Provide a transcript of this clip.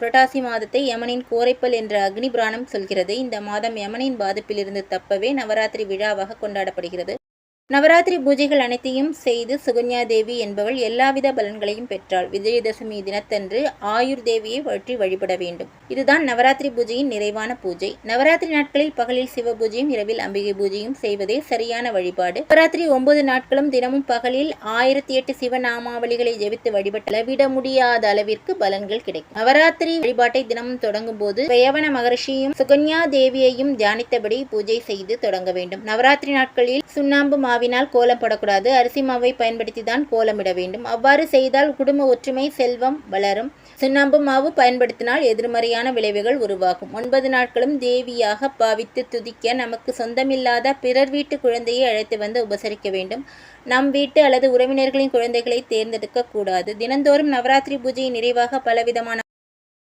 புரட்டாசி மாதத்தை யமனின் கோரைப்பல் என்ற அக்னி புராணம் சொல்கிறது. இந்த மாதம் யமனின் பாதிப்பிலிருந்து தப்பவே நவராத்திரி விழாவாக கொண்டாடப்படுகிறது. நவராத்திரி பூஜைகள் அனைத்தையும் செய்து சுகன்யா தேவி என்பவள் எல்லாவித பலன்களையும் பெற்றாள். விஜயதசமி தினத்தன்று ஆயுர் தேவியை வற்றி வழிபட வேண்டும். இதுதான் நவராத்திரி பூஜையின் நிறைவான பூஜை. நவராத்திரி நாட்களில் பகலில் சிவ பூஜையும் இரவில் அம்பிகை பூஜையும் செய்வதே சரியான வழிபாடு. நவராத்திரி ஒன்பது நாட்களும் தினமும் பகலில் ஆயிரத்தி எட்டு சிவநாமாவளிகளை ஜெபித்து வழிபட்ட அளவிட முடியாத அளவிற்கு பலன்கள் கிடைக்கும். நவராத்திரி வழிபாட்டை தினமும் தொடங்கும் போது பெயவன மகர்ஷியும் சுகன்யா தேவியையும் தியானித்தபடி பூஜை செய்து தொடங்க வேண்டும். நவராத்திரி நாட்களில் சுண்ணாம்பு மாவினால் கோலம் போடக்கூடாது அரிசி மாவை பயன்படுத்தி தான் கோலமிட வேண்டும். அவ்வாறு செய்தால் குடும்ப ஒற்றுமை செல்வம் வளரும். சுண்ணாம்பு மாவு பயன்படுத்தினால் எதிர்மறையான விளைவுகள் உருவாகும். ஒன்பது நாட்களும் தேவியாக பாவித்து துதிக்க நமக்கு சொந்தமில்லாத பிறர் வீட்டு குழந்தையை அழைத்து வந்து உபசரிக்க வேண்டும். நம் வீட்டு அல்லது உறவினர்களின் குழந்தைகளை தேர்ந்தெடுக்க கூடாது தினந்தோறும் நவராத்திரி பூஜையின் நிறைவாக பலவிதமான